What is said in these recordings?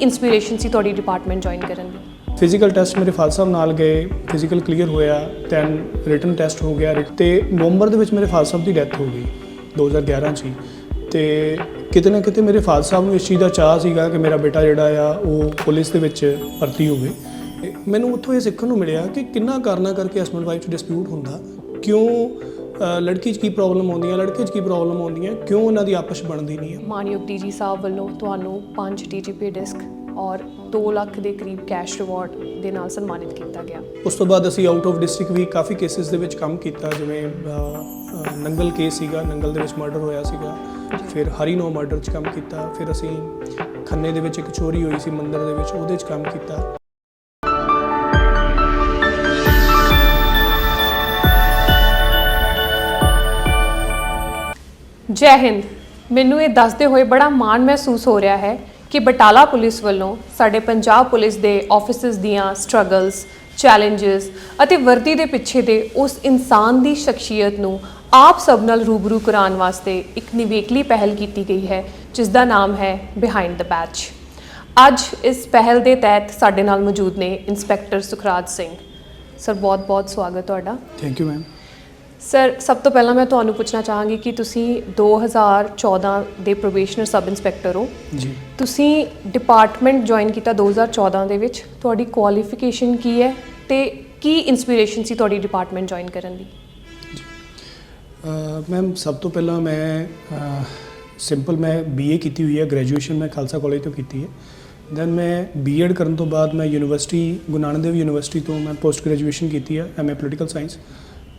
Inspiration ਸੀ ਤੁਹਾਡੀ department join ਕਰਨ ਦੀ? ਫਿਜ਼ੀਕਲ ਟੈਸਟ ਮੇਰੇ ਫਾਦਰ ਸਾਹਿਬ ਨਾਲ ਗਏ ਫਿਜ਼ੀਕਲ ਕਲੀਅਰ ਹੋਇਆ ਦੈਨ ਰਿਟਨ ਟੈਸਟ ਹੋ ਗਿਆ, writ- ਤੇ ਨਵੰਬਰ ਦੇ ਵਿੱਚ ਮੇਰੇ ਫਾਦਰ ਸਾਹਿਬ ਦੀ ਡੈਥ ਹੋ ਗਈ 2011 ਚ ਹੀ। ਤੇ ਕਿਤੇ ਨਾ ਕਿਤੇ ਮੇਰੇ ਫਾਦਰ ਸਾਹਿਬ ਨੂੰ ਇਸ ਚੀਜ਼ ਦਾ ਚਾਹ ਸੀਗਾ ਕਿ ਮੇਰਾ ਬੇਟਾ ਜਿਹੜਾ ਆ, ਉਹ ਪੁਲਿਸ ਦੇ ਵਿੱਚ ਭਰਤੀ ਹੋਵੇ। ਤੇ ਮੈਨੂੰ ਉੱਥੋਂ ਇਹ ਸਿੱਖਣ ਨੂੰ ਮਿਲਿਆ ਕਿ ਕਿੰਨਾ ਕਾਰਨਾ ਕਰਕੇ ਹਸਬੰਡ ਵਾਈਫ 'ਚ ਡਿਸਪਿਊਟ ਹੁੰਦਾ, ਕਿਉਂ ਲੜਕੀ 'ਚ ਕੀ ਪ੍ਰੋਬਲਮ ਆਉਂਦੀਆਂ ਲੜਕੇ 'ਚ ਕੀ ਪ੍ਰੋਬਲਮ ਆਉਂਦੀਆਂ ਕਿਉਂ ਉਹਨਾਂ ਦੀ ਆਪਸ ਬਣਦੀ ਨਹੀਂ ਹੈ ਮਾਨਯੋਗ ਡੀਜੀ ਸਾਹਿਬ ਵੱਲੋਂ ਤੁਹਾਨੂੰ 5 ਡੀਜੀਪੀ ਡਿਸਕ ਔਰ 2 ਲੱਖ ਦੇ ਕਰੀਬ ਕੈਸ਼ ਰਿਵਾਰਡ ਦੇ ਨਾਲ ਸਨਮਾਨਿਤ ਕੀਤਾ ਗਿਆ। ਉਸ ਤੋਂ ਬਾਅਦ ਅਸੀਂ ਆਊਟ ਆਫ ਡਿਸਟ੍ਰਿਕਟ ਵੀ ਕਾਫੀ ਕੇਸਿਸ ਦੇ ਵਿੱਚ ਕੰਮ ਕੀਤਾ ਜਿਵੇਂ ਨੰਗਲ ਕੇਸ ਸੀਗਾ ਨੰਗਲ ਦੇ ਵਿੱਚ ਮਰਡਰ ਹੋਇਆ ਸੀਗਾ ਫਿਰ ਹਰੀਨੋ ਮਰਡਰ 'ਚ ਕੰਮ ਕੀਤਾ ਫਿਰ ਅਸੀਂ ਖੰਨੇ ਦੇ ਵਿੱਚ ਇੱਕ ਚੋਰੀ ਹੋਈ ਸੀ ਮੰਦਿਰ ਦੇ ਵਿੱਚ ਉਹਦੇ 'ਚ ਕੰਮ ਕੀਤਾ। ਜੈ ਹਿੰਦ। ਮੈਨੂੰ ਇਹ ਦੱਸਦੇ ਹੋਏ ਬੜਾ ਮਾਣ ਮਹਿਸੂਸ ਹੋ ਰਿਹਾ ਹੈ ਕਿ ਬਟਾਲਾ ਪੁਲਿਸ ਵੱਲੋਂ ਸਾਡੇ ਪੰਜਾਬ ਪੁਲਿਸ ਦੇ ਆਫਿਸਸ ਦੀਆਂ ਸਟਰਗਲਸ ਚੈਲੰਜਸ ਅਤੇ ਵਰਦੀ ਦੇ ਪਿੱਛੇ ਦੇ ਉਸ ਇਨਸਾਨ ਦੀ ਸ਼ਖਸੀਅਤ ਨੂੰ ਆਪ ਸਭ ਨਾਲ ਰੂਬਰੂ ਕਰਾਉਣ ਵਾਸਤੇ ਇੱਕ ਨਿਵੇਕਲੀ ਪਹਿਲ ਕੀਤੀ ਗਈ ਹੈ, ਜਿਸ ਦਾ ਨਾਮ ਹੈ ਬਿਹਾਈਂਡ ਦ ਬੈਚ ਅੱਜ ਇਸ ਪਹਿਲ ਦੇ ਤਹਿਤ ਸਾਡੇ ਨਾਲ ਮੌਜੂਦ ਨੇ ਇੰਸਪੈਕਟਰ ਸੁਖਰਾਜ ਸਿੰਘ। ਸਰ, ਬਹੁਤ-ਬਹੁਤ ਸਵਾਗਤ ਤੁਹਾਡਾ। ਥੈਂਕ ਯੂ ਮੈਮ ਸਰ ਸਭ ਤੋਂ ਪਹਿਲਾਂ ਮੈਂ ਤੁਹਾਨੂੰ ਪੁੱਛਣਾ ਚਾਹਾਂਗੀ ਕਿ ਤੁਸੀਂ 2014 ਦੇ ਪ੍ਰੋਬੇਸ਼ਨਰ ਸਬ ਇੰਸਪੈਕਟਰ ਹੋ। ਜੀ। ਤੁਸੀਂ ਡਿਪਾਰਟਮੈਂਟ ਜੁਆਇਨ ਕੀਤਾ 2014 ਦੇ ਵਿੱਚ। ਤੁਹਾਡੀ ਕੁਆਲੀਫਿਕੇਸ਼ਨ ਕੀ ਹੈ ਤੇ ਕੀ ਇਨਸਪੀਰੇਸ਼ਨ ਸੀ ਤੁਹਾਡੀ ਡਿਪਾਰਟਮੈਂਟ ਜੁਆਇਨ ਕਰਨ ਦੀ? ਮੈਮ ਸਭ ਤੋਂ ਪਹਿਲਾਂ ਮੈਂ ਸਿੰਪਲ ਮੈਂ ਬੀਏ ਕੀਤੀ ਹੋਈ ਹੈ। ਗ੍ਰੈਜੂਏਸ਼ਨ ਮੈਂ ਖਾਲਸਾ ਕਾਲਜ ਤੋਂ ਕੀਤੀ ਹੈ। ਦੈਨ ਮੈਂ ਬੀਐਡ ਕਰਨ ਤੋਂ ਬਾਅਦ ਮੈਂ ਯੂਨੀਵਰਸਿਟੀ ਗੁਰੂ ਨਾਨਕ ਦੇਵ ਯੂਨੀਵਰਸਿਟੀ ਤੋਂ ਮੈਂ ਪੋਸਟ ਗ੍ਰੈਜੂਏਸ਼ਨ ਕੀਤੀ ਹੈ ਐਮਏ ਪੋਲੀਟੀਕਲ ਸਾਇੰਸ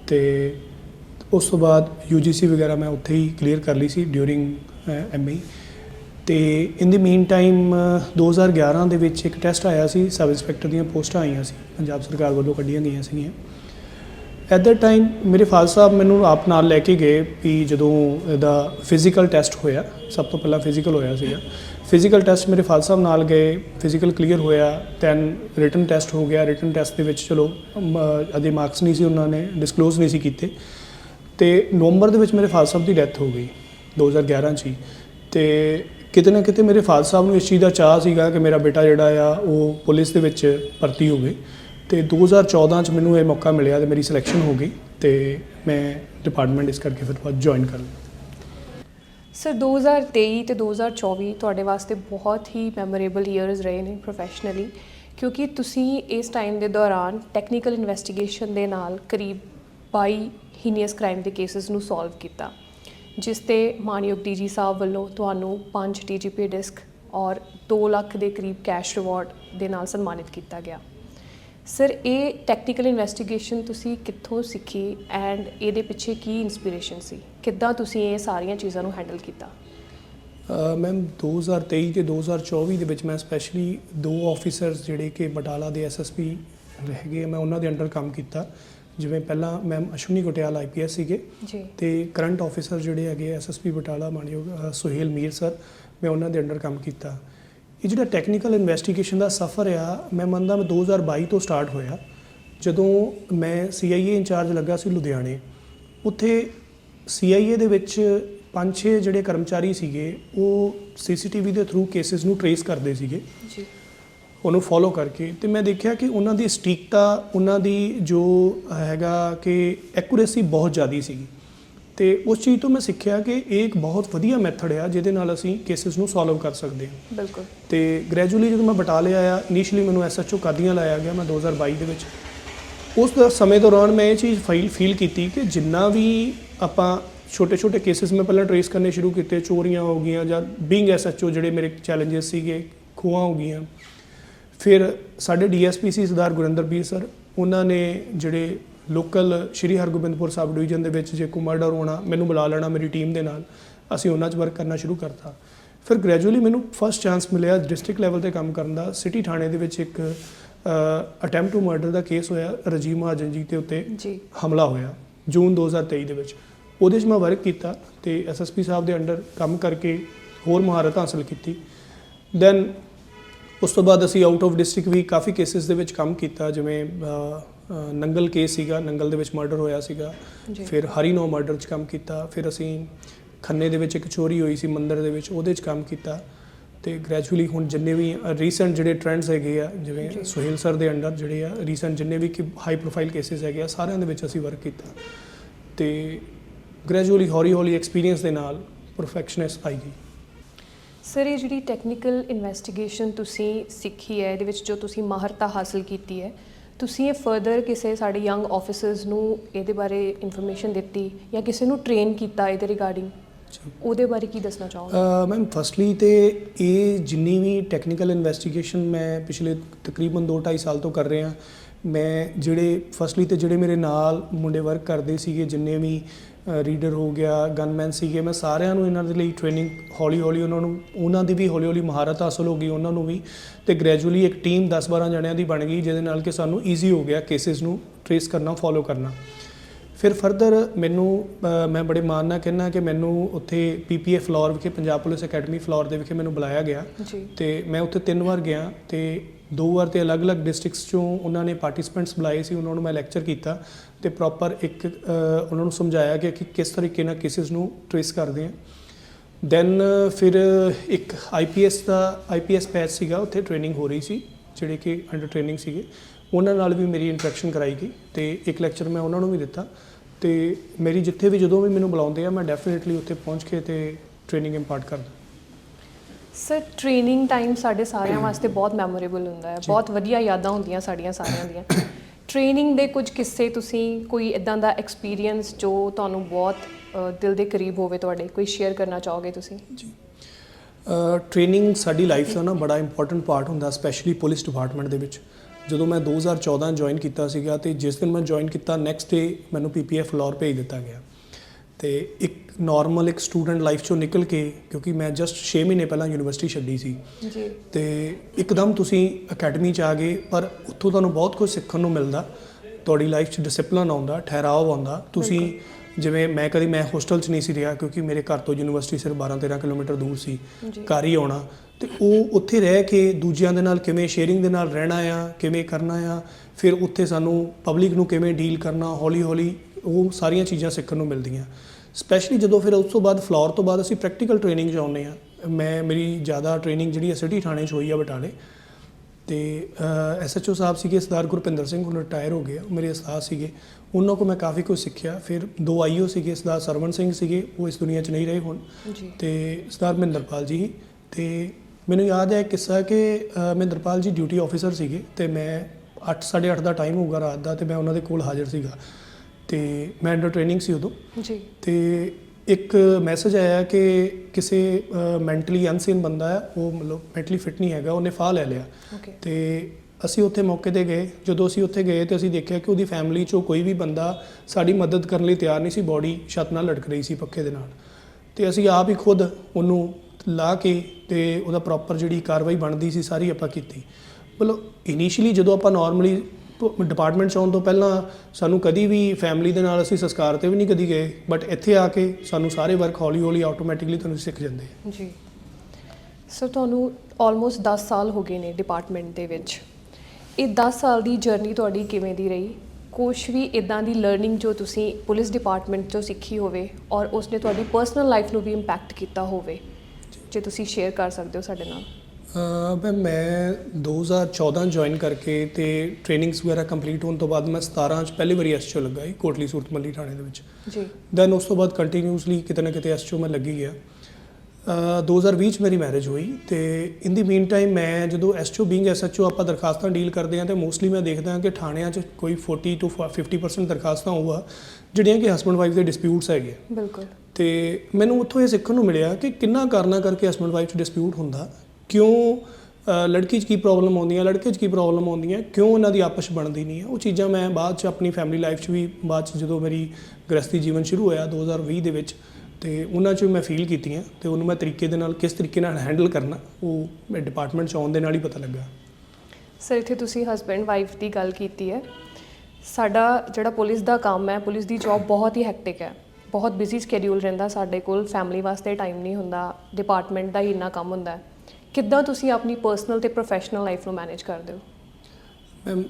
ਤੇ ਉਸ ਤੋਂ ਬਾਅਦ ਯੂਜੀਸੀ ਵਗੈਰਾ ਮੈਂ ਉੱਥੇ ਹੀ ਕਲੀਅਰ ਕਰ ਲਈ ਸੀ ਡਿਊਰਿੰਗ ਐਮਏ ਤੇ ਇਨ ਦੀ ਮੀਨ ਟਾਈਮ 2011 ਦੇ ਵਿੱਚ ਇੱਕ ਟੈਸਟ ਆਇਆ ਸੀ, ਸਬ ਇੰਸਪੈਕਟਰ ਦੀਆਂ ਪੋਸਟਾਂ ਆਈਆਂ ਸੀ, ਪੰਜਾਬ ਸਰਕਾਰ ਵੱਲੋਂ ਕੱਢੀਆਂ ਗਈਆਂ ਸੀਗੀਆਂ। ਐਟ that ਟਾਈਮ ਮੇਰੇ ਫਾਦਰ ਸਾਹਿਬ ਮੈਨੂੰ ਆਪ ਨਾਲ ਲੈ ਕੇ ਗਏ ਵੀ ਜਦੋਂ ਇਹਦਾ ਫਿਜ਼ੀਕਲ ਟੈਸਟ ਹੋਇਆ, ਸਭ ਤੋਂ ਪਹਿਲਾਂ ਫਿਜ਼ੀਕਲ ਹੋਇਆ ਸੀਗਾ। ਫਿਜ਼ੀਕਲ ਟੈਸਟ ਮੇਰੇ ਫਾਦਰ ਸਾਹਿਬ ਨਾਲ ਗਏ ਫਿਜ਼ੀਕਲ ਕਲੀਅਰ ਹੋਇਆ ਦੈਨ ਰਿਟਨ ਟੈਸਟ ਹੋ ਗਿਆ ਰਿਟਨ ਟੈਸਟ ਦੇ ਵਿੱਚ ਚਲੋ ਅਦੇ ਮਾਰਕਸ ਨਹੀਂ ਸੀ ਉਹਨਾਂ ਨੇ ਡਿਸਕਲੋਜ਼ ਨਹੀਂ ਸੀ ਕੀਤੇ। ਤੇ ਨਵੰਬਰ ਦੇ ਵਿੱਚ ਮੇਰੇ ਫਾਦਰ ਸਾਹਿਬ ਦੀ ਡੈਥ ਹੋ ਗਈ 2011 ਚ ਹੀ। ਤੇ ਕਿਤੇ ਨਾ ਕਿਤੇ ਮੇਰੇ ਫਾਦਰ ਸਾਹਿਬ ਨੂੰ ਇਸ ਚੀਜ਼ ਦਾ ਚਾਹ ਸੀਗਾ ਕਿ ਮੇਰਾ ਬੇਟਾ ਜਿਹੜਾ ਆ, ਉਹ ਪੁਲਿਸ ਦੇ ਵਿੱਚ ਭਰਤੀ ਹੋਵੇ ਤੇ 2014 ਚ ਮੈਨੂੰ ਇਹ ਮੌਕਾ ਮਿਲਿਆ ਤੇ ਮੇਰੀ ਸਿਲੈਕਸ਼ਨ ਹੋ ਗਈ ਤੇ ਮੈਂ ਡਿਪਾਰਟਮੈਂਟ ਇਸ ਕਰਕੇ ਫਿਰ ਬਾਅਦ ਜੁਆਇਨ ਕਰ ਲਿਆ। ਸਰ 2023 ਤੇ 2024 ਤੁਹਾਡੇ ਵਾਸਤੇ ਬਹੁਤ ਹੀ ਮੈਮੋਰੇਬਲ ਈਅਰਸ ਰਹੇ ਨੇ ਪ੍ਰੋਫੈਸ਼ਨਲੀ ਕਿਉਂਕਿ ਤੁਸੀਂ ਇਸ ਟਾਈਮ ਦੇ ਦੌਰਾਨ ਟੈਕਨੀਕਲ ਇਨਵੈਸਟੀਗੇਸ਼ਨ ਦੇ ਨਾਲ ਕਰੀਬ 22 ਹੀਨੀਅਸ ਕ੍ਰਾਈਮ ਦੇ ਕੇਸਸ ਨੂੰ ਸੋਲਵ ਕੀਤਾ, ਜਿਸ ਤੇ ਮਾਨਯੋਗ ਡੀਜੀ ਸਾਹਿਬ ਵੱਲੋਂ ਤੁਹਾਨੂੰ 5 ਡੀਜੀਪੀ ਡਿਸਕ ਔਰ 2 ਲੱਖ ਦੇ ਕਰੀਬ ਕੈਸ਼ ਰਿਵਾਰਡ ਦੇ ਨਾਲ ਸਨਮਾਨਿਤ ਕੀਤਾ ਗਿਆ। ਸਰ ਇਹ ਟੈਕਨੀਕਲ ਇਨਵੈਸਟੀਗੇਸ਼ਨ ਤੁਸੀਂ ਕਿੱਥੋਂ ਸਿੱਖੀ ਐਂਡ ਇਹਦੇ ਪਿੱਛੇ ਕੀ ਇਨਸਪੀਰੇਸ਼ਨ ਸੀ? ਕਿੱਦਾਂ ਤੁਸੀਂ ਇਹ ਸਾਰੀਆਂ ਚੀਜ਼ਾਂ ਨੂੰ ਹੈਂਡਲ ਕੀਤਾ? ਮੈਮ 2023 ਤੇ 2024 ਦੇ ਵਿੱਚ ਮੈਂ ਸਪੈਸ਼ਲੀ ਦੋ ਆਫੀਸਰਸ ਜਿਹੜੇ ਕਿ ਬਟਾਲਾ ਦੇ ਐਸਐਸਪੀ ਰਹਿ ਗਏ ਮੈਂ ਉਹਨਾਂ ਦੇ ਅੰਡਰ ਕੰਮ ਕੀਤਾ। ਜਿਵੇਂ ਪਹਿਲਾਂ ਮੈਮ ਅਸ਼ਵਨੀ ਗੋਟਿਆਲ ਆਈਪੀਐਸ ਸੀਗੇ ਜੀ। ਤੇ ਕਰੰਟ ਆਫੀਸਰ ਜਿਹੜੇ ਹੈਗੇ ਐਸਐਸਪੀ ਬਟਾਲਾ ਮਾਨਯੋਗ ਸੁਹੇਲ ਮੀਰ ਸਰ ਮੈਂ ਉਹਨਾਂ ਦੇ ਅੰਡਰ ਕੰਮ ਕੀਤਾ। ਇਹ ਜਿਹੜਾ ਟੈਕਨੀਕਲ ਇਨਵੈਸਟੀਗੇਸ਼ਨ ਦਾ ਸਫ਼ਰ ਆ ਮੈਂ ਮੰਨਦਾ ਮੈਂ 2022 ਤੋਂ ਸਟਾਰਟ ਹੋਇਆ। ਜਦੋਂ ਮੈਂ ਸੀਆਈਏ ਇੰਚਾਰਜ ਲੱਗਾ ਸੀ ਲੁਧਿਆਣੇ ਉੱਥੇ ਸੀਆਈਏ ਦੇ ਵਿੱਚ ਪੰਜ ਛੇ ਜਿਹੜੇ ਕਰਮਚਾਰੀ ਸੀਗੇ ਉਹ ਸੀਸੀਟੀਵੀ ਦੇ ਥਰੂ ਕੇਸਿਸ ਨੂੰ ਟਰੇਸ ਕਰਦੇ ਸੀਗੇ। ਜੀ। ਉਹਨੂੰ ਫੋਲੋ ਕਰਕੇ ਤੇ ਮੈਂ ਦੇਖਿਆ ਕਿ ਉਹਨਾਂ ਦੀ ਸਟੀਕਤਾ ਉਹਨਾਂ ਦੀ ਜੋ ਹੈਗਾ ਕਿ ਐਕੂਰੇਸੀ ਬਹੁਤ ਜ਼ਿਆਦੀ ਸੀਗੀ। ਤੇ ਉਸ ਚੀਜ਼ ਤੋਂ ਮੈਂ ਸਿੱਖਿਆ ਕਿ ਇਹ ਇੱਕ ਬਹੁਤ ਵਧੀਆ ਮੈਥਡ ਆ ਜਿਹਦੇ ਨਾਲ ਅਸੀਂ ਕੇਸਿਸ ਨੂੰ ਸੋਲਵ ਕਰ ਸਕਦੇ ਹਾਂ। ਬਿਲਕੁਲ। ਤੇ ਗ੍ਰੈਜੂਅਲੀ ਜਦੋਂ ਮੈਂ ਬਟਾਲੇ ਆਇਆ ਇਨੀਸ਼ੀਅਲੀ ਮੈਨੂੰ ਐਸਐਚਓ ਕਾਦੀਆਂ ਲਾਇਆ ਗਿਆ ਮੈਂ 2022 ਦੇ ਵਿੱਚ। ਉਸ ਸਮੇਂ ਦੌਰਾਨ ਮੈਂ ਇਹ ਚੀਜ਼ ਫੀਲ ਫੀਲ ਕੀਤੀ ਕਿ ਜਿੰਨਾ ਵੀ ਆਪਾਂ ਛੋਟੇ ਛੋਟੇ ਕੇਸਿਸ ਮੈਂ ਪਹਿਲਾਂ ਟਰੇਸ ਕਰਨੇ ਸ਼ੁਰੂ ਕੀਤੇ ਚੋਰੀਆਂ ਹੋ ਗਈਆਂ ਜਾਂ ਬੀਇੰਗ ਐਸਐਚਓ ਜਿਹੜੇ ਮੇਰੇ ਚੈਲੰਜਸ ਸੀਗੇ ਖੋਹਾਂ ਹੋ ਗਈਆਂ ਫਿਰ ਸਾਡੇ ਡੀਐਸਪੀ ਸੀ ਸਰਦਾਰ ਗੁਰਿੰਦਰਬੀਰ ਸਰ ਉਹਨਾਂ ਨੇ ਜਿਹੜੇ local Sri Hargobindpur sub division ਦੇ ਵਿੱਚ ਜੇ ਕੋਈ ਮਰਡਰ ਹੋਣਾ ਮੈਨੂੰ ਬੁਲਾ ਲੈਣਾ ਮੇਰੀ ਟੀਮ ਦੇ ਨਾਲ ਅਸੀਂ ਉਹਨਾਂ 'ਚ ਵਰਕ ਕਰਨਾ ਸ਼ੁਰੂ ਕਰਤਾ। ਫਿਰ ਗ੍ਰੈਜੂਅਲੀ ਮੈਨੂੰ ਫਸਟ ਚਾਂਸ ਮਿਲਿਆ ਡਿਸਟ੍ਰਿਕਟ ਲੈਵਲ ਤੇ ਕੰਮ ਕਰਨ ਦਾ ਸਿਟੀ ਥਾਣੇ ਦੇ ਵਿੱਚ ਇੱਕ ਅਟੈਂਪਟ ਟੂ ਮਰਡਰ ਦਾ ਕੇਸ ਹੋਇਆ ਰਜੀਮ ਮਹਾਜਨ ਜੀ ਦੇ ਉੱਤੇ ਹਮਲਾ ਹੋਇਆ ਜੂਨ 2023 ਦੇ ਵਿੱਚ। ਉਹਦੇ 'ਚ ਮੈਂ ਵਰਕ ਕੀਤਾ ਤੇ ਐਸਐਸਪੀ ਸਾਹਿਬ ਦੇ ਅੰਡਰ ਕੰਮ ਕਰਕੇ ਹੋਰ ਮਹਾਰਤ ਹਾਸਲ ਕੀਤੀ। ਦੈਨ ਉਸ ਤੋਂ ਬਾਅਦ ਅਸੀਂ ਆਊਟ ਆਫ ਡਿਸਟ੍ਰਿਕਟ ਵੀ ਕਾਫੀ ਕੇਸਿਸ ਦੇ ਵਿੱਚ ਕੰਮ ਕੀਤਾ ਜਿਵੇਂ ਨੰਗਲ ਕੇਸ ਸੀਗਾ ਨੰਗਲ ਦੇ ਵਿੱਚ ਮਰਡਰ ਹੋਇਆ ਸੀਗਾ। ਫਿਰ ਹਰੀਨੋ ਮਰਡਰ 'ਚ ਕੰਮ ਕੀਤਾ ਫਿਰ ਅਸੀਂ ਖੰਨੇ ਦੇ ਵਿੱਚ ਇੱਕ ਚੋਰੀ ਹੋਈ ਸੀ ਮੰਦਿਰ ਦੇ ਵਿੱਚ ਉਹਦੇ 'ਚ ਕੰਮ ਕੀਤਾ। ਤੇ ਗ੍ਰੈਜੂਅਲੀ ਹੁਣ ਜਿੰਨੇ ਵੀ ਰੀਸੈਂਟ ਜਿਹੜੇ ਟ੍ਰੈਂਡਸ ਹੈਗੇ ਆ ਜਿਵੇਂ। ਸੁਹੇਲ ਸਰ ਦੇ ਅੰਡਰ ਜਿਹੜੇ ਆ ਰੀਸੈਂਟ ਜਿੰਨੇ ਵੀ ਕਿ ਹਾਈ ਪ੍ਰੋਫਾਈਲ ਕੇਸਿਸ ਹੈਗੇ ਆ ਸਾਰਿਆਂ ਦੇ ਵਿੱਚ ਅਸੀਂ ਵਰਕ ਕੀਤਾ। ਤੇ ਗ੍ਰੈਜੂਅਲੀ ਹੌਲੀ ਹੌਲੀ ਐਕਸਪੀਰੀਅੰਸ ਦੇ ਨਾਲ ਪਰਫੈਕਸ਼ਨੈਸ ਆਈ ਗਈ। ਸਰ ਇਹ ਜਿਹੜੀ ਟੈਕਨੀਕਲ ਇਨਵੈਸਟੀਗੇਸ਼ਨ ਤੁਸੀਂ ਸਿੱਖੀ ਹੈ ਇਹਦੇ ਵਿੱਚ ਜੋ ਤੁਸੀਂ ਮਾਹਰਤਾ ਹਾਸਲ ਕੀਤੀ ਹੈ ਤੁਸੀਂ ਇਹ ਫਰਦਰ ਕਿਸੇ ਸਾਡੇ ਯੰਗ ਆਫੀਸਰਸ ਨੂੰ ਇਹਦੇ ਬਾਰੇ ਇਨਫੋਰਮੇਸ਼ਨ ਦਿੱਤੀ ਜਾਂ ਕਿਸੇ ਨੂੰ ਟ੍ਰੇਨ ਕੀਤਾ ਇਹਦੇ ਰਿਗਾਰਡਿੰਗ ਉਹਦੇ ਬਾਰੇ ਕੀ ਦੱਸਣਾ ਚਾਹੋਗੇ? ਮੈਮ ਫਸਟਲੀ ਤੇ ਇਹ ਜਿੰਨੀ ਵੀ ਟੈਕਨੀਕਲ ਇਨਵੈਸਟੀਗੇਸ਼ਨ ਮੈਂ ਪਿਛਲੇ ਤਕਰੀਬਨ 2.5 ਸਾਲ ਤੋਂ ਕਰ ਰਿਹਾ ਮੈਂ ਜਿਹੜੇ ਫਸਟਲੀ ਤੇ ਜਿਹੜੇ ਮੇਰੇ ਨਾਲ ਮੁੰਡੇ ਵਰਕ ਕਰਦੇ ਸੀਗੇ ਜਿੰਨੇ ਵੀ ਰੀਡਰ ਹੋ ਗਿਆ ਗਨਮੈਨ ਸੀਗੇ ਮੈਂ ਸਾਰਿਆਂ ਨੂੰ ਇਹਨਾਂ ਦੇ ਲਈ ਟ੍ਰੇਨਿੰਗ ਹੌਲੀ ਹੌਲੀ ਉਹਨਾਂ ਨੂੰ ਉਹਨਾਂ ਦੀ ਵੀ ਹੌਲੀ ਹੌਲੀ ਮਹਾਰਤ ਹਾਸਲ ਹੋ ਗਈ ਉਹਨਾਂ ਨੂੰ ਵੀ। ਤੇ ਗ੍ਰੈਜੂਅਲੀ ਇੱਕ ਟੀਮ 10-12 ਜਣਿਆਂ ਦੀ ਬਣ ਗਈ ਜਿਹਦੇ ਨਾਲ ਕਿ ਸਾਨੂੰ ਈਜ਼ੀ ਹੋ ਗਿਆ ਕੇਸਿਸ ਨੂੰ ਟ੍ਰੇਸ ਕਰਨਾ ਫੋਲੋ ਕਰਨਾ। ਫਿਰ ਫਰਦਰ ਮੈਨੂੰ ਮੈਂ ਬੜੇ ਮਾਣ ਨਾਲ ਕਹਿੰਦਾ ਕਿ ਮੈਨੂੰ ਉੱਥੇ ਪੀਪੀਏ ਫਲੋਰ ਵਿਖੇ ਪੰਜਾਬ ਪੁਲਿਸ ਅਕੈਡਮੀ ਫਲੋਰ ਦੇ ਵਿਖੇ ਮੈਨੂੰ ਬੁਲਾਇਆ ਗਿਆ। ਤੇ ਮੈਂ ਉੱਥੇ ਤਿੰਨ ਵਾਰ ਗਿਆ ਤੇ ਦੋ ਵਾਰ ਤੇ ਅਲੱਗ-ਅਲੱਗ ਡਿਸਟ੍ਰਿਕਟਸ ਚੋਂ ਉਹਨਾਂ ਨੇ ਪਾਰਟਿਸਿਪੈਂਟਸ ਬੁਲਾਏ ਸੀ, ਉਹਨਾਂ ਨੂੰ ਮੈਂ ਲੈਕਚਰ ਕੀਤਾ ਤੇ ਪ੍ਰੋਪਰ ਇੱਕ ਉਹਨਾਂ ਨੂੰ ਸਮਝਾਇਆ ਕਿ ਕਿਸ ਤਰੀਕੇ ਨਾਲ ਕੇਸਿਸ ਨੂੰ ਟ੍ਰੇਸ ਕਰਦੇ ਆ ਦੈਨ ਫਿਰ ਇੱਕ ਆਈਪੀਐਸ ਦਾ ਆਈਪੀਐਸ ਪੈਚ ਸੀਗਾ, ਉੱਥੇ ਟ੍ਰੇਨਿੰਗ ਹੋ ਰਹੀ ਸੀ, ਜਿਹੜੇ ਕਿ ਅੰਡਰ ਟ੍ਰੇਨਿੰਗ ਸੀਗੇ। ਉਹਨਾਂ ਨਾਲ ਵੀ ਮੇਰੀ ਇੰਟਰੈਕਸ਼ਨ ਕਰਾਈ ਗਈ ਤੇ ਇੱਕ ਲੈਕਚਰ ਮੈਂ ਉਹਨਾਂ ਨੂੰ ਵੀ ਦਿੱਤਾ ਤੇ ਮੇਰੀ ਜਿੱਥੇ ਵੀ ਜਦੋਂ ਵੀ ਮੈਨੂੰ ਬੁਲਾਉਂਦੇ ਆ, ਮੈਂ ਡੈਫੀਨਿਟਲੀ ਉੱਥੇ ਪਹੁੰਚ ਕੇ ਤੇ ਟ੍ਰੇਨਿੰਗ ਇੰਪਾਰਟ ਕਰਦਾ। ਸਰ ਟ੍ਰੇਨਿੰਗ ਟਾਈਮ ਸਾਡੇ ਸਾਰਿਆਂ ਵਾਸਤੇ ਬਹੁਤ ਮੈਮੋਰੇਬਲ ਹੁੰਦਾ ਹੈ। ਜੀ। ਬਹੁਤ ਵਧੀਆ ਯਾਦਾਂ ਹੁੰਦੀਆਂ ਸਾਡੀਆਂ ਸਾਰਿਆਂ ਦੀਆਂ। ਟ੍ਰੇਨਿੰਗ ਦੇ ਕੁਝ ਕਿੱਸੇ ਤੁਸੀਂ ਕੋਈ ਇਦਾਂ ਦਾ ਐਕਸਪੀਰੀਅੰਸ ਜੋ ਤੁਹਾਨੂੰ ਬਹੁਤ ਦਿਲ ਦੇ ਕਰੀਬ ਹੋਵੇ ਤੁਹਾਡੇ? ਕੋਈ ਸ਼ੇਅਰ ਕਰਨਾ ਚਾਹੋਗੇ ਤੁਸੀਂ? ਟ੍ਰੇਨਿੰਗ ਸਾਡੀ ਲਾਈਫ ਦਾ ਨਾ ਬੜਾ ਇੰਪੋਰਟੈਂਟ ਪਾਰਟ ਹੁੰਦਾ ਸਪੈਸ਼ਲੀ ਪੁਲਿਸ ਡਿਪਾਰਟਮੈਂਟ ਦੇ ਵਿੱਚ। ਜਦੋਂ ਮੈਂ 2014 ਜੁਆਇਨ ਕੀਤਾ ਸੀਗਾ ਤੇ ਜਿਸ ਦਿਨ ਮੈਂ ਜੁਆਇਨ ਕੀਤਾ ਨੈਕਸਟ ਡੇ ਮੈਨੂੰ ਪੀਪੀਐਫ ਫਲੋਰ ਭੇਜ ਦਿੱਤਾ ਗਿਆ। ਤੇ ਇੱਕ ਨਾਰਮਲ ਇੱਕ ਸਟੂਡੈਂਟ ਲਾਈਫ ਚੋਂ ਨਿਕਲ ਕੇ ਕਿਉਂਕਿ ਮੈਂ ਜਸਟ 6 ਮਹੀਨੇ ਪਹਿਲਾਂ ਯੂਨੀਵਰਸਿਟੀ ਛੱਡੀ ਸੀ। ਜੀ। ਤੇ ਇੱਕਦਮ ਤੁਸੀਂ ਅਕੈਡਮੀ 'ਚ ਆ ਗਏ ਪਰ ਉੱਥੋਂ ਤੁਹਾਨੂੰ ਬਹੁਤ ਕੁਝ ਸਿੱਖਣ ਨੂੰ ਮਿਲਦਾ। ਤੁਹਾਡੀ ਲਾਈਫ 'ਚ ਡਿਸਪਲਿਨ ਆਉਂਦਾ ਠਹਿਰਾਵ ਆਉਂਦਾ। ਤੁਸੀਂ ਜਿਵੇਂ ਮੈਂ ਕਦੀ ਮੈਂ ਹੋਸਟਲ 'ਚ ਨਹੀਂ ਸੀ ਰਿਹਾ ਕਿਉਂਕਿ ਮੇਰੇ ਘਰ ਤੋਂ ਯੂਨੀਵਰਸਿਟੀ ਸਿਰਫ 12-13 ਕਿਲੋਮੀਟਰ ਦੂਰ ਸੀ। ਘਰ ਹੀ ਆਉਣਾ। ਤੇ ਉਹ ਉੱਥੇ ਰਹਿ ਕੇ ਦੂਜਿਆਂ ਦੇ ਨਾਲ ਕਿਵੇਂ ਸ਼ੇਅਰਿੰਗ ਦੇ ਨਾਲ ਰਹਿਣਾ ਆ ਕਿਵੇਂ ਕਰਨਾ ਆ ਫਿਰ ਉੱਥੇ ਸਾਨੂੰ ਪਬਲਿਕ ਨੂੰ ਕਿਵੇਂ ਡੀਲ ਕਰਨਾ ਹੌਲੀ ਹੌਲੀ ਉਹ ਸਾਰੀਆਂ ਚੀਜ਼ਾਂ ਸਿੱਖਣ ਨੂੰ ਮਿਲਦੀਆਂ। ਸਪੈਸ਼ਲੀ ਜਦੋਂ ਫਿਰ ਉਸ ਤੋਂ ਬਾਅਦ ਫਲੋਰ ਤੋਂ ਬਾਅਦ ਅਸੀਂ ਪ੍ਰੈਕਟੀਕਲ ਟ੍ਰੇਨਿੰਗ 'ਚ ਆਉਂਦੇ ਆ ਮੈਂ ਮੇਰੀ ਜ਼ਿਆਦਾ ਟ੍ਰੇਨਿੰਗ ਜਿਹੜੀ ਹੈ ਸਿਟੀ ਥਾਣੇ 'ਚ ਹੋਈ ਆ ਬਟਾਲੇ। ਤੇ ਐਸਐਚਓ ਸਾਹਿਬ ਸੀਗੇ ਸਰਦਾਰ ਗੁਰਪਿੰਦਰ ਸਿੰਘ ਹੁਣ ਰਿਟਾਇਰ ਹੋ ਗਏ ਉਹ ਮੇਰੇ ਉਸਤਾਦ ਸੀਗੇ। ਉਹਨਾਂ ਕੋਲ ਮੈਂ ਕਾਫੀ ਕੁਝ ਸਿੱਖਿਆ। ਫਿਰ ਦੋ ਆਈਓ ਸੀਗੇ ਸਰਦਾਰ ਸਰਵਣ ਸਿੰਘ ਸੀਗੇ। ਉਹ ਇਸ ਦੁਨੀਆ 'ਚ ਨਹੀਂ ਰਹੇ ਹੁਣ। ਤੇ ਸਰਦਾਰ ਮਹਿੰਦਰਪਾਲ ਜੀ। ਤੇ ਮੈਨੂੰ ਯਾਦ ਹੈ ਕਿੱਸਾ ਕਿ ਮਹਿੰਦਰਪਾਲ ਜੀ ਡਿਊਟੀ ਆਫੀਸਰ ਸੀਗੇ। ਤੇ ਮੈਂ 8:30 ਦਾ ਟਾਈਮ ਹੋਊਗਾ ਰਾਤ ਦਾ ਤੇ ਮੈਂ ਉਹਨਾਂ ਦੇ ਕੋਲ ਹਾਜ਼ਰ ਸੀਗਾ। ਤੇ ਮੈਂ ਅੰਡਰ ਟ੍ਰੇਨਿੰਗ ਸੀ ਉਦੋਂ। ਜੀ। ਤੇ ਇੱਕ ਮੈਸੇਜ ਆਇਆ ਕਿ ਕਿਸੇ ਮੈਂਟਲੀ ਅਨਸੀਨ ਬੰਦਾ ਹੈ ਉਹ ਮਤਲਬ ਮੈਂਟਲੀ ਫਿਟ ਨਹੀਂ ਹੈਗਾ ਉਹਨੇ ਫਾਹ ਲੈ ਲਿਆ। ਤੇ ਅਸੀਂ ਉੱਥੇ ਮੌਕੇ ਤੇ ਗਏ। ਜਦੋਂ ਅਸੀਂ ਉੱਥੇ ਗਏ ਤੇ ਅਸੀਂ ਦੇਖਿਆ ਕਿ ਉਹਦੀ ਫੈਮਿਲੀ ਚੋਂ ਕੋਈ ਵੀ ਬੰਦਾ ਸਾਡੀ ਮਦਦ ਕਰਨ ਲਈ ਤਿਆਰ ਨਹੀਂ ਸੀ ਬੋਡੀ ਛੱਤ ਨਾਲ ਲਟਕ ਰਹੀ ਸੀ ਪੱਖੇ ਦੇ ਨਾਲ। ਤੇ ਅਸੀਂ ਆਪ ਹੀ ਖੁਦ ਉਹਨੂੰ ਲਾ ਕੇ ਤੇ ਉਹਦਾ ਪ੍ਰੋਪਰ ਜਿਹੜੀ ਕਾਰਵਾਈ ਬਣਦੀ ਸੀ ਸਾਰੀ ਆਪਾਂ ਕੀਤੀ। ਮਤਲਬ ਇਨੀਸ਼ੀਅਲੀ ਜਦੋਂ ਆਪਾਂ ਨਾਰਮਲੀ ਡਿਪਾਰਟਮੈਂਟ 'ਚ ਆਉਣ ਤੋਂ ਪਹਿਲਾਂ ਸਾਨੂੰ ਕਦੀ ਵੀ ਫੈਮਿਲੀ ਦੇ ਨਾਲ ਅਸੀਂ ਸੰਸਕਾਰ ਤੇ ਵੀ ਨਹੀਂ ਕਦੀ ਗਏ ਬਟ ਇੱਥੇ ਆ ਕੇ ਸਾਨੂੰ ਸਾਰੇ ਵਰਕ ਹੌਲੀ ਹੌਲੀ ਆਟੋਮੈਟਿਕਲੀ ਤੁਹਾਨੂੰ ਸਿੱਖ ਜਾਂਦੇ ਆ। ਜੀ। ਸੋ ਤੁਹਾਨੂੰ ਆਲਮੋਸਟ 10 ਸਾਲ ਹੋ ਗਏ ਨੇ ਡਿਪਾਰਟਮੈਂਟ ਦੇ ਵਿੱਚ। ਇਹ 10 ਸਾਲ ਦੀ ਜਰਨੀ ਤੁਹਾਡੀ ਕਿਵੇਂ ਦੀ ਰਹੀ? ਕੁਛ ਵੀ ਇਦਾਂ ਦੀ ਲਰਨਿੰਗ ਜੋ ਤੁਸੀਂ ਪੁਲਿਸ ਡਿਪਾਰਟਮੈਂਟ ਤੋਂ ਸਿੱਖੀ ਹੋਵੇ ਔਰ ਉਸਨੇ ਤੁਹਾਡੀ ਪਰਸਨਲ ਲਾਈਫ ਨੂੰ ਵੀ ਇੰਪੈਕਟ ਕੀਤਾ ਹੋਵੇ, ਜੇ ਤੁਸੀਂ ਸ਼ੇਅਰ ਕਰ ਸਕਦੇ ਹੋ ਸਾਡੇ ਨਾਲ। ਮੈਂ ਮੈਂ 2014 ਜੁਆਇਨ ਕਰਕੇ ਤੇ ਟ੍ਰੇਨਿੰਗਸ ਵਗੈਰਾ ਕੰਪਲੀਟ ਹੋਣ ਤੋਂ ਬਾਅਦ ਮੈਂ 17 ਚ ਪਹਿਲੀ ਵਾਰੀ ਐਸਚਓ ਲੱਗਾ ਸੀ ਕੋਟਲੀ ਸੂਰਤ ਮੱਲੀ ਥਾਣੇ ਦੇ ਵਿੱਚ। ਜੀ। ਦੈਨ ਉਸ ਤੋਂ ਬਾਅਦ ਕੰਟੀਨਿਊਸਲੀ ਕਿਤੇ ਨਾ ਕਿਤੇ ਐਸਚਓ ਮੈਂ ਲੱਗੀ ਗਿਆ। ਅਹ 2020 ਚ ਮੇਰੀ ਮੈਰਿਜ ਹੋਈ ਤੇ ਇਨ ਦੀ ਮੀਨ ਟਾਈਮ ਮੈਂ ਜਦੋਂ ਐਸਚਓ ਬੀਇੰਗ ਐਸਐਚਓ ਆਪਾਂ ਦਰਖਾਸਤਾਂ ਡੀਲ ਕਰਦੇ ਹਾਂ ਤੇ ਮੋਸਟਲੀ ਮੈਂ ਦੇਖਦਾ ਹਾਂ ਕਿ ਥਾਣਿਆਂ 'ਚ ਕੋਈ 40 ਤੋਂ 50% ਦਰਖਾਸਤਾਂ ਹੋਊਗਾ ਜਿਹੜੀਆਂ ਕਿ ਹਸਬੰਡ ਵਾਈਫ ਦੇ ਡਿਸਪਿਊਟਸ ਹੈਗੇ। ਬਿਲਕੁਲ। ਤੇ ਮੈਨੂੰ ਉੱਥੋਂ ਇਹ ਸਿੱਖਣ ਨੂੰ ਮਿਲਿਆ ਕਿ ਕਿੰਨਾ ਕਾਰਨਾਂ ਕਰਕੇ ਹਸਬੰਡ ਵਾਈਫ 'ਚ ਡਿਸਪਿਊਟ ਹੁੰਦਾ। ਕਿਉਂ ਲੜਕੀ 'ਚ ਕੀ ਪ੍ਰੋਬਲਮ ਆਉਂਦੀਆਂ ਲੜਕੇ 'ਚ ਕੀ ਪ੍ਰੋਬਲਮ ਆਉਂਦੀਆਂ ਕਿਉਂ ਉਹਨਾਂ ਦੀ ਆਪਸ ਬਣਦੀ ਨਹੀਂ ਹੈ ਉਹ ਚੀਜ਼ਾਂ ਮੈਂ ਬਾਅਦ 'ਚ ਆਪਣੀ ਫੈਮਿਲੀ ਲਾਈਫ 'ਚ ਵੀ, ਬਾਅਦ 'ਚ ਜਦੋਂ ਮੇਰੀ ਗ੍ਰਸਤੀ ਜੀਵਨ ਸ਼ੁਰੂ ਹੋਇਆ 2020 ਦੇ ਵਿੱਚ, ਤੇ ਉਹਨਾਂ 'ਚ ਮੈਂ ਫੀਲ ਕੀਤੀਆਂ, ਤੇ ਉਹਨੂੰ ਮੈਂ ਤਰੀਕੇ ਦੇ ਨਾਲ ਕਿਸ ਤਰੀਕੇ ਨਾਲ ਹੈਂਡਲ ਕਰਨਾ, ਉਹ ਮੈਂ ਡਿਪਾਰਟਮੈਂਟ 'ਚ ਆਉਣ ਦੇ ਨਾਲ ਹੀ ਪਤਾ ਲੱਗਾ। ਸਰ ਇੱਥੇ ਤੁਸੀਂ ਹਸਬੈਂਡ ਵਾਈਫ ਦੀ ਗੱਲ ਕੀਤੀ ਹੈ। ਸਾਡਾ ਜਿਹੜਾ ਪੁਲਿਸ ਦਾ ਕੰਮ ਹੈ, ਪੁਲਿਸ ਦੀ ਜੌਬ ਬਹੁਤ ਹੀ ਹੈਕਟਿਕ ਹੈ। ਬਹੁਤ ਬਿਜ਼ੀ ਸਕੇਡਿਊਲ ਰਹਿੰਦਾ ਸਾਡੇ ਕੋਲ ਫੈਮਿਲੀ ਵਾਸਤੇ ਟਾਈਮ ਨਹੀਂ ਹੁੰਦਾ ਡਿਪਾਰਟਮੈਂਟ ਦਾ ਹੀ ਇੰਨਾ ਕੰਮ ਹੁੰਦਾ ਹੈ। ਕਿੱਦਾਂ ਤੁਸੀਂ ਆਪਣੀ ਪਰਸਨਲ ਤੇ ਪ੍ਰੋਫੈਸ਼ਨਲ ਲਾਈਫ ਨੂੰ ਮੈਨੇਜ ਕਰਦੇ ਹੋ? ਮੈਮ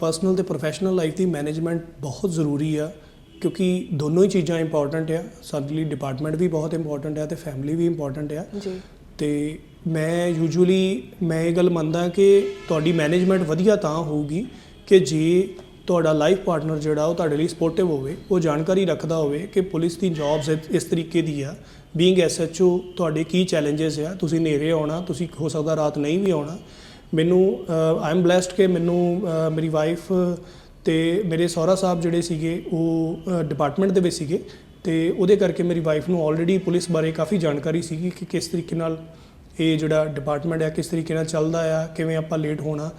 ਪਰਸਨਲ ਤੇ ਪ੍ਰੋਫੈਸ਼ਨਲ ਲਾਈਫ ਦੀ ਮੈਨੇਜਮੈਂਟ ਬਹੁਤ ਜ਼ਰੂਰੀ ਆ ਕਿਉਂਕਿ ਦੋਨੋਂ ਹੀ ਚੀਜ਼ਾਂ ਇੰਪੋਰਟੈਂਟ ਆ। ਸਾਡੇ ਲਈ ਡਿਪਾਰਟਮੈਂਟ ਵੀ ਬਹੁਤ ਇੰਪੋਰਟੈਂਟ ਆ ਤੇ ਫੈਮਿਲੀ ਵੀ ਇੰਪੋਰਟੈਂਟ ਆ। ਜੀ। ਤੇ ਮੈਂ ਯੂਜੂਅਲੀ ਮੈਂ ਇਹ ਗੱਲ ਮੰਨਦਾ ਕਿ ਤੁਹਾਡੀ ਮੈਨੇਜਮੈਂਟ ਵਧੀਆ ਤਾਂ ਹੋਊਗੀ ਕਿ ਜੇ ਤੁਹਾਡਾ ਲਾਈਫ ਪਾਰਟਨਰ ਜਿਹੜਾ, ਉਹ ਤੁਹਾਡੇ ਲਈ ਸਪੋਰਟਿਵ ਹੋਵੇ, ਉਹ ਜਾਣਕਾਰੀ ਰੱਖਦਾ ਹੋਵੇ ਕਿ ਪੁਲਿਸ ਦੀ ਜੌਬਸ ਇਸ ਤਰੀਕੇ ਦੀ ਆ। ਬੀਇੰਗ ਐਸਐਚਓ ਤੁਹਾਡੇ ਕੀ ਚੈਲੰਜਸ ਆ? ਤੁਸੀਂ ਨੇਰੇ ਆਉਣਾ, ਤੁਸੀਂ ਹੋ ਸਕਦਾ ਰਾਤ ਨਹੀਂ ਵੀ ਆਉਣਾ। ਮੈਨੂੰ ਆਈ ਐਮ ਬlesed ਕਿ ਮੈਨੂੰ ਮੇਰੀ ਵਾਈਫ ਤੇ ਮੇਰੇ ਸਹੁਰਾ ਸਾਹਿਬ ਜਿਹੜੇ ਸੀਗੇ, ਉਹ ਡਿਪਾਰਟਮੈਂਟ ਦੇ ਵਿੱਚ ਸੀਗੇ। ਤੇ ਉਹਦੇ ਕਰਕੇ ਮੇਰੀ ਵਾਈਫ ਨੂੰ ਆਲਰੇਡੀ ਪੁਲਿਸ ਬਾਰੇ ਕਾਫੀ ਜਾਣਕਾਰੀ ਸੀਗੀ ਕਿ ਕਿਸ ਤਰੀਕੇ ਨਾਲ ਇਹ ਜਿਹੜਾ ਡਿਪਾਰਟਮੈਂਟ ਹੈ ਕਿਸ ਤਰੀਕੇ ਨਾਲ ਚੱਲਦਾ ਆ, ਕਿਵੇਂ ਆਪਾਂ ਲੇਟ ਹੋਣਾ।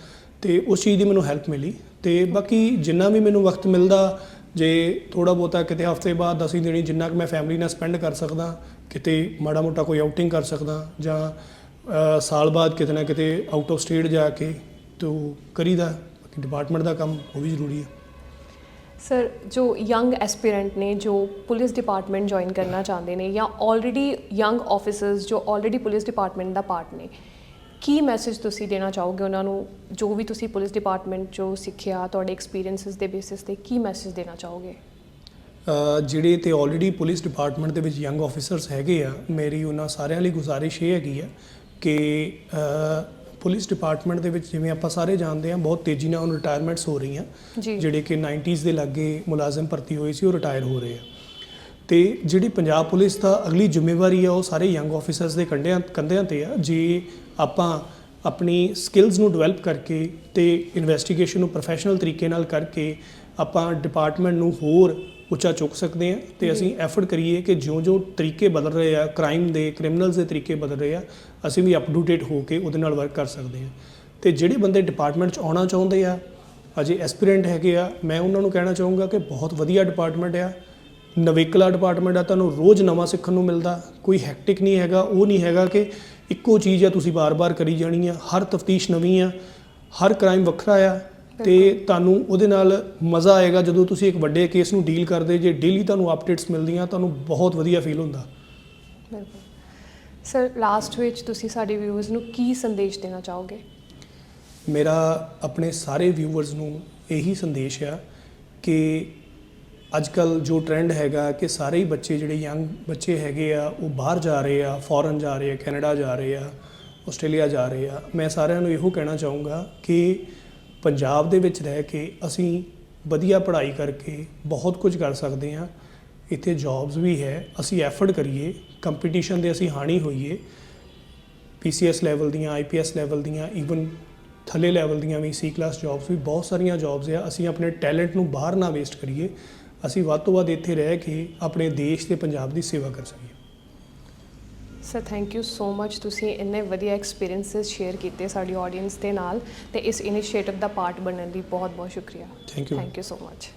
ਤੇ ਉਸ ਚੀਜ਼ ਦੀ ਮੈਨੂੰ ਹੈਲਪ ਮਿਲੀ। ਤੇ ਬਾਕੀ ਜਿੰਨਾ ਵੀ ਮੈਨੂੰ ਵਕਤ ਮਿਲਦਾ, ਜੇ ਥੋੜਾ ਬਹੁਤਾ ਕਿਤੇ ਹਫ਼ਤੇ ਬਾਅਦ ਦਸੀਂ ਦਿਨੀ ਜਿੰਨਾ ਕਿ ਮੈਂ ਫੈਮਿਲੀ ਨਾਲ ਸਪੈਂਡ ਕਰ ਸਕਦਾ, ਕਿਤੇ ਮਾੜਾ ਮੋਟਾ ਕੋਈ ਆਊਟਿੰਗ ਕਰ ਸਕਦਾ ਜਾਂ ਸਾਲ ਬਾਅਦ ਕਿਤੇ ਨਾ ਕਿਤੇ ਆਊਟ ਆਫ ਸਟੇਟ ਜਾ ਕੇ ਤੋ ਕਰੀਦਾ, ਬਾਕੀ ਡਿਪਾਰਟਮੈਂਟ ਦਾ ਕੰਮ ਉਹ ਵੀ ਜ਼ਰੂਰੀ ਹੈ। ਸਰ ਜੋ ਯੰਗ ਐਸਪੀਰੈਂਟ ਨੇ, ਜੋ ਪੁਲਿਸ ਡਿਪਾਰਟਮੈਂਟ ਜੁਆਇਨ ਕਰਨਾ ਚਾਹੁੰਦੇ ਨੇ ਜਾਂ ਆਲਰੇਡੀ ਯੰਗ ਆਫੀਸਰਸ ਜੋ ਆਲਰੇਡੀ ਪੁਲਿਸ ਡਿਪਾਰਟਮੈਂਟ ਦਾ ਪਾਰਟ ਨੇ ਕੀ ਮੈਸੇਜ ਤੁਸੀਂ ਦੇਣਾ ਚਾਹੋਗੇ ਉਹਨਾਂ ਨੂੰ? ਜੋ ਵੀ ਤੁਸੀਂ ਪੁਲਿਸ ਡਿਪਾਰਟਮੈਂਟ ਜੋ ਸਿੱਖਿਆ ਤੁਹਾਡੇ ਐਕਸਪੀਰੀਐਂਸਸ ਦੇ ਬੇਸਿਸ ਤੇ ਕੀ ਮੈਸੇਜ ਦੇਣਾ ਚਾਹੋਗੇ? ਜਿਹੜੇ ਤੇ ਆਲਰੇਡੀ ਪੁਲਿਸ ਡਿਪਾਰਟਮੈਂਟ ਦੇ ਵਿੱਚ ਯੰਗ ਆਫੀਸਰਸ ਹੈਗੇ ਆ ਮੇਰੀ ਉਹਨਾਂ ਸਾਰਿਆਂ ਲਈ ਗੁਜ਼ਾਰਿਸ਼ ਇਹ ਹੈਗੀ ਆ ਕਿ ਪੁਲਿਸ ਡਿਪਾਰਟਮੈਂਟ ਦੇ ਵਿੱਚ ਜਿਵੇਂ ਆਪਾਂ ਸਾਰੇ ਜਾਣਦੇ ਆ ਬਹੁਤ ਤੇਜ਼ੀ ਨਾਲ ਹੁਣ ਰਿਟਾਇਰਮੈਂਟਸ ਹੋ ਰਹੀਆਂ। ਜਿਹੜੇ ਕਿ 90s ਦੇ ਲਾਗੇ ਮੁਲਾਜ਼ਮ ਭਰਤੀ ਹੋਏ ਸੀ ਉਹ ਰਿਟਾਇਰ ਹੋ ਰਹੇ ਆ। ਤੇ ਜਿਹੜੀ ਪੰਜਾਬ ਪੁਲਿਸ ਦਾ ਅਗਲੀ ਜ਼ਿੰਮੇਵਾਰੀ ਆ ਉਹ ਸਾਰੇ ਯੰਗ ਆਫੀਸਰਸ ਦੇ ਕੰਧਿਆਂ ਕੰਧਿਆਂ ਤੇ ਆ। ਜੇ ਆਪਾਂ ਆਪਣੀ ਸਕਿੱਲਸ ਨੂੰ ਡਿਵੈਲਪ ਕਰਕੇ ਤੇ ਇਨਵੈਸਟੀਗੇਸ਼ਨ ਨੂੰ ਪ੍ਰੋਫੈਸ਼ਨਲ ਤਰੀਕੇ ਨਾਲ ਕਰਕੇ ਆਪਾਂ ਡਿਪਾਰਟਮੈਂਟ ਨੂੰ ਹੋਰ ਉੱਚਾ ਚੁੱਕ ਸਕਦੇ ਆ ਤੇ ਅਸੀਂ ਐਫਰਟ ਕਰੀਏ ਕਿ ਜਿਉਂ-ਜਿਉਂ ਤਰੀਕੇ ਬਦਲ ਰਹੇ ਆ ਕ੍ਰਾਈਮ ਦੇ ਕ੍ਰਿਮੀਨਲਸ ਦੇ ਤਰੀਕੇ ਬਦਲ ਰਹੇ ਆ ਅਸੀਂ ਵੀ ਅਪ ਟੂ ਡੇਟ ਹੋ ਕੇ ਉਹਦੇ ਨਾਲ ਵਰਕ ਕਰ ਸਕਦੇ ਆ ਤੇ ਜਿਹੜੇ ਬੰਦੇ ਡਿਪਾਰਟਮੈਂਟ 'ਚ ਆਉਣਾ ਚਾਹੁੰਦੇ ਆ ਅਜੇ ਐਸਪੀਰੈਂਟ ਹੈਗੇ ਆ ਮੈਂ ਉਹਨਾਂ ਨੂੰ ਕਹਿਣਾ ਚਾਹੂੰਗਾ ਕਿ ਬਹੁਤ ਵਧੀਆ ਡਿਪਾਰਟਮੈਂਟ ਆ। ਨਵੇਕਲਾ ਡਿਪਾਰਟਮੈਂਟ ਆ ਤੁਹਾਨੂੰ ਰੋਜ਼ ਨਵਾਂ ਸਿੱਖਣ ਨੂੰ ਮਿਲਦਾ। ਕੋਈ ਹੈਕਟਿਕ ਨਹੀਂ ਹੈਗਾ ਉਹ ਨਹੀਂ ਹੈਗਾ ਕਿ ਇੱਕੋ ਚੀਜ਼ ਆ ਤੁਸੀਂ ਬਾਰ-ਬਾਰ ਕਰੀ ਜਾਣੀ ਆ। ਹਰ ਤਫਤੀਸ਼ ਨਵੀਂ ਆ ਹਰ ਕ੍ਰਾਈਮ ਵੱਖਰਾ ਆ ਤੇ ਤੁਹਾਨੂੰ ਉਹਦੇ ਨਾਲ ਮਜ਼ਾ ਆਏਗਾ। ਜਦੋਂ ਤੁਸੀਂ ਇੱਕ ਵੱਡੇ ਕੇਸ ਨੂੰ ਡੀਲ ਕਰਦੇ ਜੇ ਡੇਲੀ ਤੁਹਾਨੂੰ ਅਪਡੇਟਸ ਮਿਲਦੀਆਂ ਤੁਹਾਨੂੰ ਬਹੁਤ ਵਧੀਆ ਫੀਲ ਹੁੰਦਾ। ਬਿਲਕੁਲ। ਸਰ ਲਾਸਟ ਵਿੱਚ ਤੁਸੀਂ ਸਾਡੇ ਵਿਊਅਰਸ ਨੂੰ ਕੀ ਸੰਦੇਸ਼ ਦੇਣਾ ਚਾਹੋਗੇ? ਮੇਰਾ ਆਪਣੇ ਸਾਰੇ ਵਿਊਵਰਸ ਨੂੰ ਇਹੀ ਸੰਦੇਸ਼ ਆ ਕਿ ਅੱਜ ਕੱਲ ਜੋ ਟ੍ਰੈਂਡ ਹੈਗਾ ਕਿ ਸਾਰੇ ਹੀ ਬੱਚੇ ਜਿਹੜੇ ਯੰਗ ਬੱਚੇ ਹੈਗੇ ਆ, ਉਹ ਬਾਹਰ ਜਾ ਰਹੇ ਆ ਫੋਰਨ ਜਾ ਰਹੇ ਆ, ਕੈਨੇਡਾ ਜਾ ਰਹੇ ਆ, ਆਸਟ੍ਰੇਲੀਆ ਜਾ ਰਹੇ ਆ। ਮੈਂ ਸਾਰਿਆਂ ਨੂੰ ਇਹੋ ਕਹਿਣਾ ਚਾਹੂੰਗਾ ਕਿ ਪੰਜਾਬ ਦੇ ਵਿੱਚ ਰਹਿ ਕੇ ਅਸੀਂ ਵਧੀਆ ਪੜ੍ਹਾਈ ਕਰਕੇ ਬਹੁਤ ਕੁਝ ਕਰ ਸਕਦੇ ਹਾਂ। ਇੱਥੇ ਜੌਬਸ ਵੀ ਹੈ, ਅਸੀਂ ਐਫਰਟ ਕਰੀਏ ਕੰਪੀਟੀਸ਼ਨ ਦੇ ਅਸੀਂ ਹਾਣੀ ਹੋਈਏ। ਪੀਸੀਐਸ ਲੈਵਲ ਦੀਆਂ ਆਈਪੀਐਸ ਲੈਵਲ ਦੀਆਂ ਈਵਨ ਥੱਲੇ ਲੈਵਲ ਦੀਆਂ ਵੀ ਸੀ ਕਲਾਸ ਜੌਬਸ ਵੀ ਬਹੁਤ ਸਾਰੀਆਂ ਜੌਬਸ ਆ। ਅਸੀਂ ਆਪਣੇ ਟੈਲੈਂਟ ਨੂੰ ਬਾਹਰ ਨਾ ਵੇਸਟ ਕਰੀਏ। ਅਸੀਂ ਵੱਧ ਤੋਂ ਵੱਧ ਇੱਥੇ ਰਹਿ ਕੇ ਆਪਣੇ ਦੇਸ਼ ਤੇ ਪੰਜਾਬ ਦੀ ਸੇਵਾ ਕਰ ਸਕੀਏ। Sir thank you so much ਤੁਸੀਂ ਇੰਨੇ ਵਧੀਆ ਐਕਸਪੀਰੀਐਂਸਸ ਸ਼ੇਅਰ ਕੀਤੇ ਸਾਡੀ ਆਡੀਅנס ਦੇ ਨਾਲ ਤੇ ਇਸ ਇਨੀਸ਼ੀਏਟਿਵ ਦਾ ਪਾਰਟ ਬਣਨ ਲਈ ਬਹੁਤ ਬਹੁਤ ਸ਼ੁਕਰੀਆ। Thank you thank you so much